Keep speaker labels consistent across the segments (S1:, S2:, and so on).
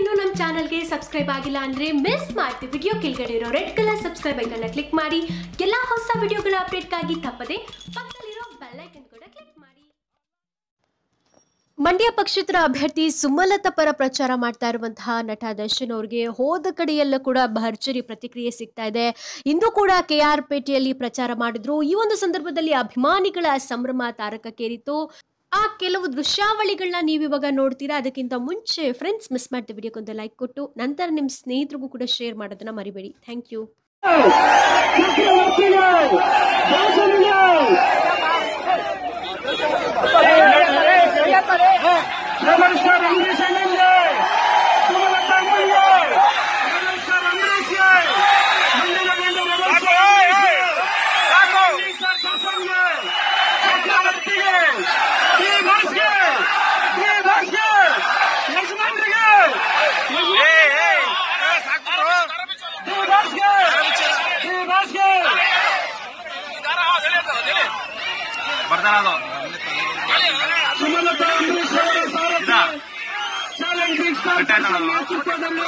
S1: ಇನ್ನೂ ನಮ್ಮ ಚಾನಲ್ಗೆ ಸಬ್ಸ್ಕ್ರೈಬ್ ಆಗಿಲ್ಲ ಅಂದ್ರೆ ಮಿಸ್ ಮಾಡ್ತಿ ವಿಡಿಯೋ ಕೆಳಗಡೆ ಇರೋ ರೆಡ್ ಕಲರ್ ಸಬ್ಸ್ಕ್ರೈಬ್ ಐಕನ್ನ ಕ್ಲಿಕ್ ಮಾಡಿ. ಎಲ್ಲ ಹೊಸ ವಿಡಿಯೋಗಳ ಅಪ್ಡೇಟ್ಗಾಗಿ ತಪ್ಪದೆ ಪಕ್ಕದಲ್ಲಿರೋ ಐಕನ್ ಕೂಡ ಕ್ಲಿಕ್ ಮಾಡಿ. ಮಂಡ್ಯ ಪಕ್ಷೇತರ ಅಭ್ಯರ್ಥಿ ಸುಮಲತ ಪರ ಪ್ರಚಾರ ಮಾಡ್ತಾ ಇರುವಂತಹ ನಟ ದರ್ಶನ್ ಅವ್ರಿಗೆ ಹೋದ ಕಡೆಯಲ್ಲೂ ಕೂಡ ಭರ್ಜರಿ ಪ್ರತಿಕ್ರಿಯೆ ಸಿಗ್ತಾ ಇದೆ. ಇಂದು ಕೂಡ ಕೆ ಆರ್ ಪೇಟೆಯಲ್ಲಿ ಪ್ರಚಾರ ಮಾಡಿದ್ರು. ಈ ಒಂದು ಸಂದರ್ಭದಲ್ಲಿ ಅಭಿಮಾನಿಗಳ ಸಂಭ್ರಮ ತಾರಕಕ್ಕೇರಿತು ಆ ಕೆಲವು ದೃಶ್ಯಾವಳಿಗಳನ್ನ ನೀವು ಇವಾಗ ನೋಡ್ತೀರಾ ಅದಕ್ಕಿಂತ ಮುಂಚೆ ಫ್ರೆಂಡ್ಸ್ ಮಿಸ್ ಮಾಡಿದ ವಿಡಿಯೋಕ್ಕೊಂದು ಲೈಕ್ ಕೊಟ್ಟು ನಂತರ ನಿಮ್ಮ ಸ್ನೇಹಿತರಿಗೂ ಕೂಡ ಶೇರ್ ಮಾಡೋದನ್ನ ಮರಿಬೇಡಿ ಥ್ಯಾಂಕ್ ಯು
S2: ನೇತೃತ್ವದಲ್ಲಿ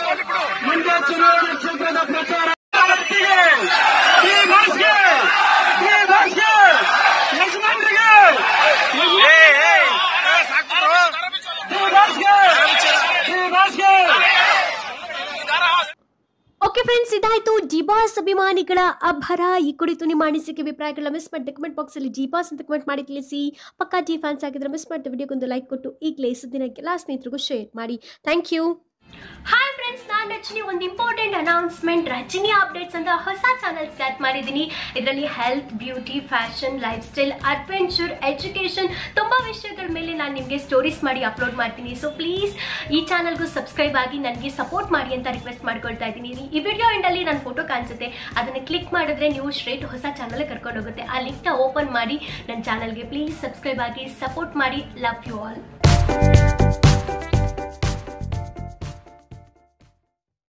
S2: ಮಂಡ್ಯ
S1: ಫ್ರೆಂಡ್ಸ್ ಇದಾಯ್ತು. ಜಿಬಾಸ್ ಅಭಿಮಾನಿಗಳ ಅಭರ. ಈ ಕುರಿತು ನಿಮ್ಮ ಅನಿಸಿಕೆ ಅಭಿಪ್ರಾಯಗಳ ಮಿಸ್ ಮಾಡಿ ಕಮೆಂಟ್ ಬಾಕ್ಸ್ ಅಲ್ಲಿ ಜಿಬಾಸ್ ಅಂತ ಕಮೆಂಟ್ ಮಾಡಿ ತಿಳಿಸಿ. ಪಕ್ಕಾ ಜಿ ಫ್ಯಾನ್ಸ್ ಆಗಿದ್ರೆ ಮಿಸ್ ಮಾಡಿದ ವಿಡಿಯೋಗೊಂದು ಲೈಕ್ ಕೊಟ್ಟು ಈಗಲೇ ದಿನಕ್ಕೆ ಎಲ್ಲ ಸ್ನೇಹಿತರಿಗೂ ಶೇರ್ ಮಾಡಿ. ಥ್ಯಾಂಕ್ ಯು ಹಾಯ್ ಫ್ರೆಂಡ್ಸ್ ನಾನು ರಚನಿ ಒಂದು ಇಂಪಾರ್ಟೆಂಟ್ ಅನೌನ್ಸ್ಮೆಂಟ್ ರಚನಿ ಅಪ್ಡೇಟ್ಸ್ ಅಂತ ಹೊಸ ಚಾನಲ್ ಸ್ಟಾರ್ಟ್ ಮಾಡಿದ್ದೀನಿ. ಇದರಲ್ಲಿ health beauty fashion lifestyle adventure education ತುಂಬಾ ಮೇಲೆ ನಾನು ನಿಮಗೆ ಸ್ಟೋರೀಸ್ ಮಾಡಿ ಅಪ್ಲೋಡ್ ಮಾಡ್ತೀನಿ. ಸೊ ಪ್ಲೀಸ್ ಈ ಚಾನಲ್ಗೂ ಸಬ್ಸ್ಕ್ರೈಬ್ ಆಗಿ ನನಗೆ ಸಪೋರ್ಟ್ ಮಾಡಿ ಅಂತ ರಿಕ್ವೆಸ್ಟ್ ಮಾಡ್ಕೊಳ್ತಾ ಇದ್ದೀನಿ. ಈ ವಿಡಿಯೋ ಎಂಡಲ್ಲಿ ನನ್ನ ಫೋಟೋ ಕಾಣಿಸುತ್ತೆ. ಅದನ್ನು ಕ್ಲಿಕ್ ಮಾಡಿದ್ರೆ ನೀವು ಸ್ಟ್ರೇಟ್ ಹೊಸ ಚಾನಲ್ ಕರ್ಕೊಂಡು ಹೋಗುತ್ತೆ. ಆ ಲಿಂಕ್ನ ಓಪನ್ ಮಾಡಿ ನನ್ನ ಚಾನಲ್ಗೆ ಪ್ಲೀಸ್ ಸಬ್ಸ್ಕ್ರೈಬ್ ಆಗಿ ಸಪೋರ್ಟ್ ಮಾಡಿ. Love you all